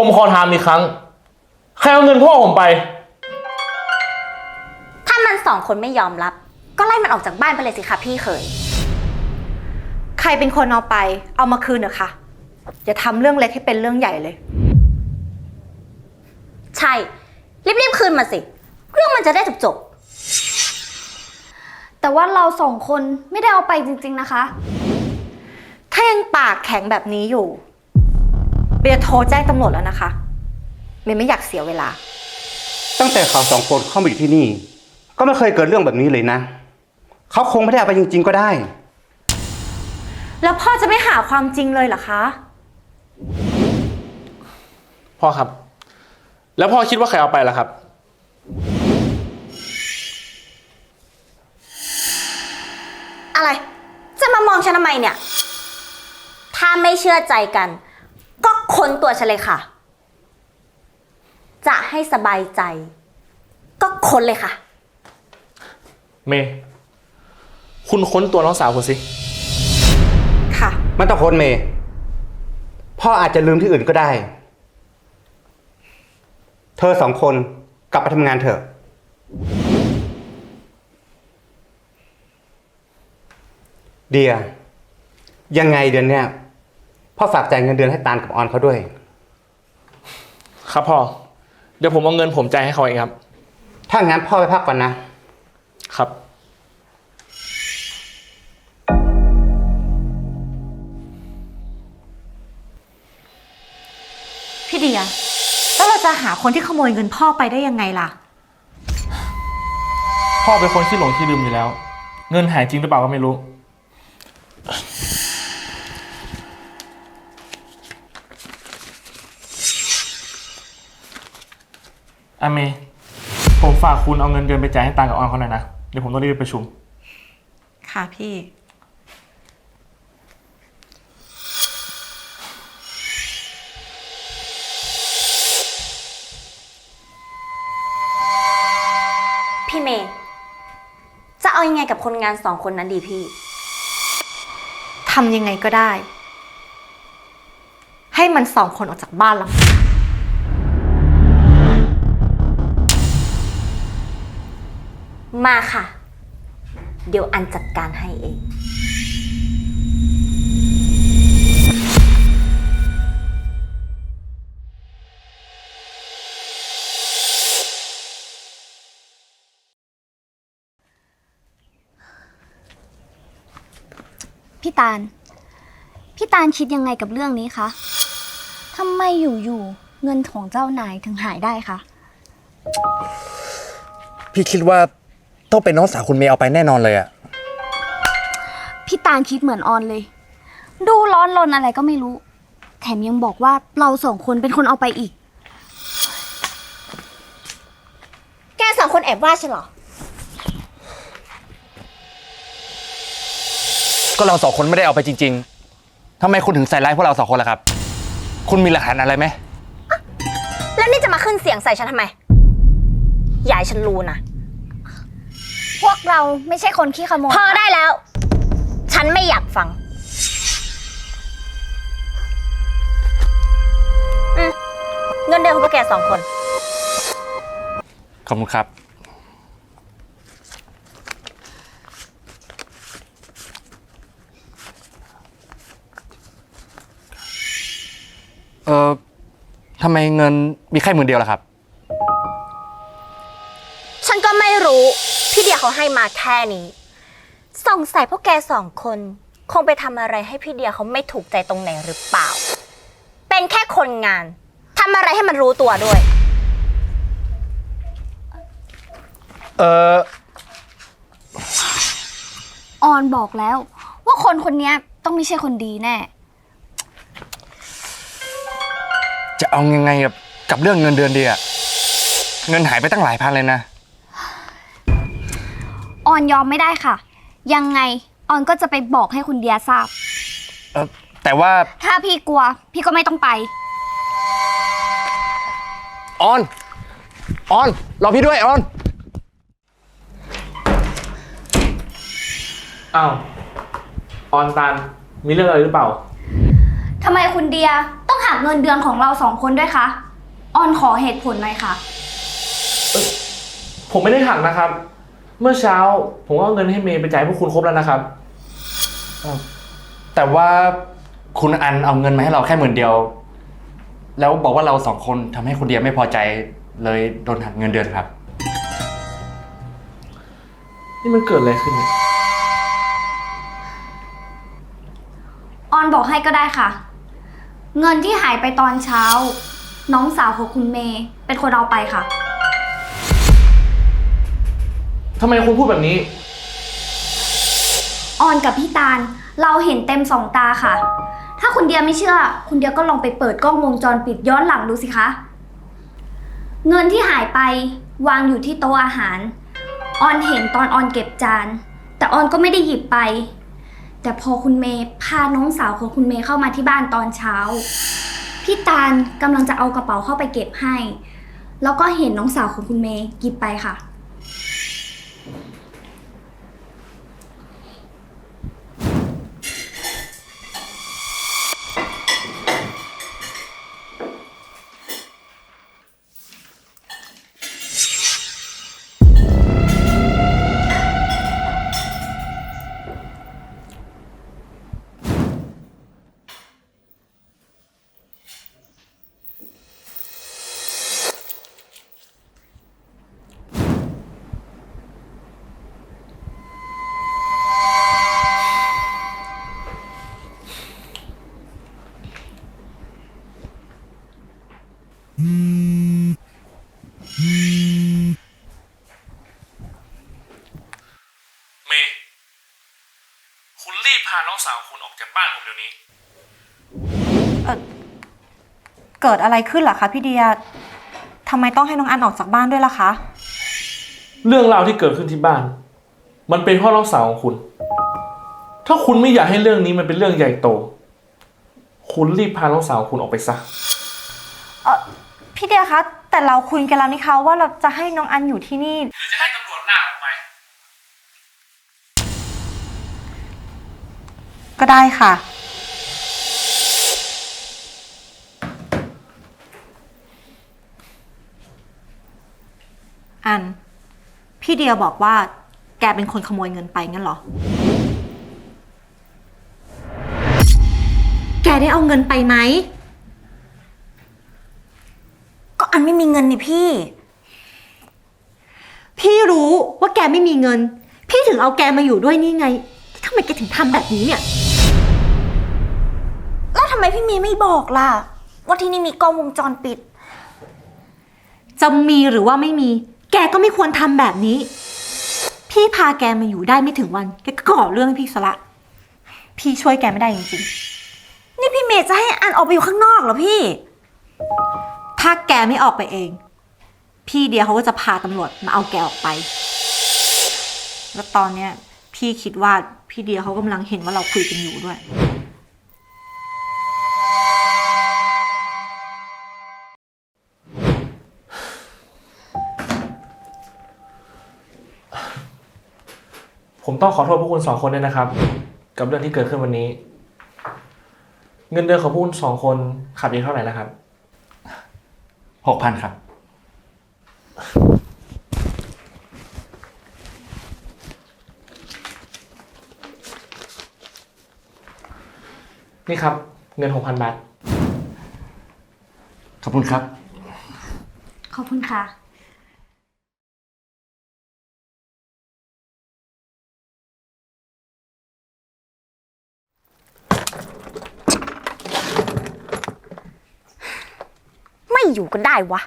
ผมขอถามอีกครั้ง ใครเอาเงินพ่อผมไป ถ้ามันสองคนไม่ยอมรับ ก็ไล่มันออกจากบ้านไปเลยสิคะพี่เขย ใครเป็นคนเอาไป เอามาคืนเถอะค่ะอย่าทำเรื่องเล็กให้เป็นเรื่องใหญ่เลย ใช่ รีบๆคืนมาสิ เรื่องมันจะได้จบแต่ว่าเราสองคนไม่ได้เอาไปจริง ๆ นะคะ ถ้ายังปากแข็งแบบนี้อยู่ บียร์โทรแจ้งตำรวจแล้วนะคะ เมย์ไม่อยากเสียเวลา ตั้งแต่เขาสองคนเข้ามาอยู่ที่นี่ ก็ไม่เคยเกิดเรื่องแบบนี้เลยนะ เขาคงไม่ได้เอาไปจริง ๆ ก็ได้ แล้วพ่อจะไม่หาความจริงเลยเหรอคะ พ่อครับ แล้วพ่อคิดว่าใครเอาไปล่ะครับๆอะไร จะมามองฉันทำไมเนี่ย ถ้าไม่เชื่อใจกันก็ ค้นตัวฉันเลยค่ะ จะให้สบายใจ ก็ค้นเลยค่ะ เมย์คุณค้นตัวน้องสาวคุณสิ ค่ะ ไม่ต้องค้นเมย์พ่ออาจจะลืมที่อื่นก็ได้ เธอสองคนกลับไปทำงานเถอะ เดีย ยังไงเดือนเนี้ย พ่อฝากจ่ายเงินเดือนให้ตาลกับออนเขาด้วย ครับพ่อ เดี๋ยวผมเอาเงินผมจ่ายให้เขาเองครับ ถ้างั้นพ่อไปพักก่อนนะ ครับ พี่เดีย แล้วเราจะหาคนที่ขโมยเงินพ่อไปได้ยังไงล่ะ พ่อเป็นคนที่หลงที่ลืมอยู่แล้ว เงินหายจริงหรือเปล่าก็ไม่รู้ อาเมย์ผมฝากคุณเอาเงินเดือนไปจ่ายให้ตากับออนเขาหน่อยนะ เดี๋ยวผมต้องรีบไปประชุม ค่ะพี่ พี่เมย์จะเอายังไงกับคนงานสองคนนั้นดีพี่ ทำยังไงก็ได้ ให้มันสองคนออกจากบ้านเรา มาค่ะ เดี๋ยวอันจัดการให้เอง พี่ตาล พี่ตาลคิดยังไงกับเรื่องนี้คะทำไมอยู่ๆเงินของเจ้านายถึงหายได้คะ พี่คิดว่า ต้องเป็นน้องสาวคุณเมย์เอาไปแน่นอนเลยอะพี่ตาลคิดเหมือนออนเลย ดูร้อนรนอะไรก็ไม่รู้ แถมยังบอกว่าเราสองคนเป็นคนเอาไปอีก แกสองคนแอบว่าฉันเหรอ ก็เราสองคนไม่ได้เอาไปจริง ๆทำไมคุณถึงใส่ร้ายพวกเราสองคนล่ะครับ คุณมีหลักฐานอะไรไหม แล้วนี่จะมาขึ้นเสียงใส่ฉันทำไมอย่าให้ฉันรู้นะพ วกเราไม่ใช่คนขี้ขโมย พอได้แล้ว ฉันไม่อยากฟัง อืมเงินเดือนของพวกแกสองคน ขอบคุณครับ เออทำไมเงินมีแค่หมื่นเดียวล่ะครับ ฉันก็ไม่รู้ พี่เดียเขาให้มาแค่นี้สงสัยพวกแกสองคน คงไปทำอะไรให้พี่เดียเขาไม่ถูกใจตรงไหนหรือเปล่า เป็นแค่คนงานทำอะไรให้มันรู้ตัวด้วย เออออนบอกแล้ว ว่าคนคนนี้ต้องไม่ใช่คนดีแน่ จะเอายังไงกับกับเรื่องเงินเดือนดีอะเงินหายไปตั้งหลายพันเลยนะ ออนยอมไม่ได้ค่ะ ยังไงออนก็จะไปบอกให้คุณเดียทราบ เออแต่ว่าถ้าพี่กลัว พี่ก็ไม่ต้องไป ออน ออน รอพี่ด้วย ออน อ้าวออนตานมีเรื่องอะไรหรือเปล่า ทำไมคุณเดียต้องทหักเงินเดือนของเราสองคนด้วยคะ ออนขอเหตุผลหน่อยค่ะ ผมไม่ได้หักนะครับ เมื่อเช้า ผมก็เอาเงินให้เมย์ไปจ่ายให้พวกคุณครบแล้วนะครับแต่ว่าคุณอันเอาเงินมาให้เราแค่หมื่นเดียว แล้วบอกว่าเราสองคนทำให้คุณเดียไม่พอใจเลยโดนหักเงินเดือนครับ นี่มันเกิดอะไรขึ้นเนี่ยออนบอกให้ก็ได้ค่ะ เงินที่หายไปตอนเช้า น้องสาวของคุณเมย์เป็นคนเอาไปค่ะ ทำไมคุณพูดแบบนี้ ออนกับพี่ตาล เราเห็นเต็มสองตาค่ะ ถ้าคุณเดียไม่เชื่อ คุณเดียก็ลองไปเปิดกล้องวงจรปิดย้อนหลังดูสิคะ เงินที่หายไปวางอยู่ที่โต๊ะอาหาร ออนเห็นตอนออนเก็บจาน แต่ออนก็ไม่ได้หยิบไป แต่พอคุณเมย์พาน้องสาวของคุณเมย์เข้ามาที่บ้านตอนเช้า พี่ตาลกำลังจะเอากระเป๋าเข้าไปเก็บให้ แล้วก็เห็นน้องสาวของคุณเมย์หยิบไปค่ะ เมย์คุณรีบพาน้องสาวคุณออกจากบ้านผมเดี๋ยวนี้ เกิดอะไรขึ้นเหรอคะพี่เดียทำไมต้องให้น้องอันออกจากบ้านด้วยล่ะคะ เรื่องราวที่เกิดขึ้นที่บ้าน มันเป็นเพ่อน้องสาวของคุณ ถ้าคุณไม่อยากให้เรื่องนี้มันเป็นเรื่องใหญ่โต คุณรีบพาน้องสาวคุณออกไปซะเออ พี่เดียคะ แต่เราคุยกันแล้วนี่คะว่าเราจะให้น้องอันอยู่ที่นี่ หรือจะให้ตำรวจลากออกไป ก็ได้ค่ะ อัน พี่เดียบอกว่า แกเป็นคนขโมยเงินไปงั้นเหรอ แกได้เอาเงินไปไหม อันไม่มีเงินนี่พี่ พี่รู้ว่าแกไม่มีเงิน พี่ถึงเอาแกมาอยู่ด้วยนี่ไงทำไมแกถึงทำแบบนี้เนี่ย แล้วทำไมพี่เมย์ไม่บอกล่ะ ว่าที่นี่มีกล้องวงจรปิด จะมีหรือว่าไม่มี แกก็ไม่ควรทำแบบนี้ พี่พาแกมาอยู่ได้ไม่ถึงวัน แกก็ก่อเรื่องให้พี่ซะละ พี่ช่วยแกไม่ได้จริงนี่พี่เมย์จะให้อันออกไปอยู่ข้างนอกเหรอพี่ๆ ถ้าแกไม่ออกไปเอง พี่เดียเขาก็จะพาตำรวจมาเอาแกออกไป แล้วตอนเนี้ยพี่คิดว่าพี่เดียเขากำลังเห็นว่าเราคุยกันอยู่ด้วย ผมต้องขอโทษพวกคุณสองคนด้วยนะครับ กับเรื่องที่เกิดขึ้นวันนี้ เงินเดือนของพวกคุณสองคนขาดอีกเท่าไหร่นะครับ หกพันครับ นี่ครับ เงินหกพันบาท ขอบคุณครับ ขอบคุณค่ะ อยู่ก็ได้วะ